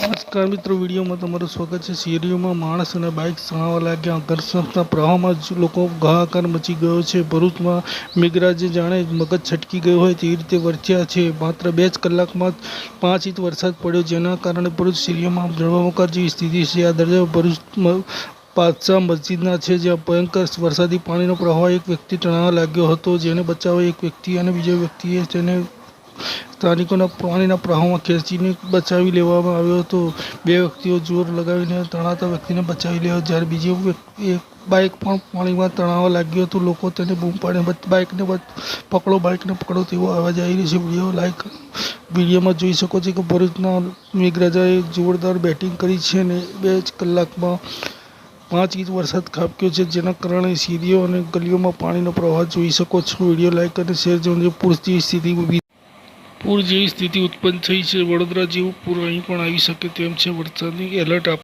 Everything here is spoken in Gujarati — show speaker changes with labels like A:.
A: નમસ્કાર મિત્રો, વિડીયોમાં તમારું સ્વાગત છે. શેરીઓમાં માણસ અને બાઇક સળાવવા લાગ્યા. ઘર્ષણના પ્રવાહમાં જ લોકો હાહાકાર મચી ગયો છે. ભરૂચમાં મેઘરાજે જાણે મગજ છટકી ગયો હોય તેવી રીતે વરસ્યા છે. માત્ર બે જ કલાકમાં પાંચ ઇંચ વરસાદ પડ્યો, જેના કારણે ભરૂચ શેરીઓમાં જળબંબાકાર જેવી સ્થિતિ છે. આ દરમિયાન ભરૂચમાં પાછા મસ્જિદના છે, જ્યાં ભયંકર વરસાદી પાણીનો પ્રવાહ એક વ્યક્તિ તણાવવા લાગ્યો હતો. જેને બચાવવા એક વ્યક્તિ અને બીજા વ્યક્તિએ તેને સ્થાનિકોના પાણીના પ્રવાહમાં ખેંચીને બચાવી લેવામાં આવ્યો હતો. બે વ્યક્તિઓ જોર લગાવીને તણાતા વ્યક્તિને બચાવી લેવા જ્યારે બીજી એક બાઇક પણ પાણીમાં તણાવવા લાગ્યું હતું. લોકો તેને બૂમ પાડીને બાઇકને પકડો બાઇકને પકડો તેવો અવાજ આવી રહ્યો છે. વીડિયો લાઈક વિડીયોમાં જોઈ શકો છો કે ભરૂચના મેઘરાજાએ જોરદાર બેટિંગ કરી છે અને બે જ કલાકમાં પાંચ ઇંચ વરસાદ ખાબક્યો છે. જેના કારણે સીડીઓ અને ગલીઓમાં પાણીનો પ્રવાહ જોઈ શકો છો. વીડિયો લાઈક અને શેર જોઈને પૂરતી સ્થિતિ ઊભી પૂર જેવી સ્થિતિ ઉત્પન્ન થઈ છે. વડોદરા જેવું પૂર અહીં પણ આવી શકે તેમ છે. વરસાદની એલર્ટ આપ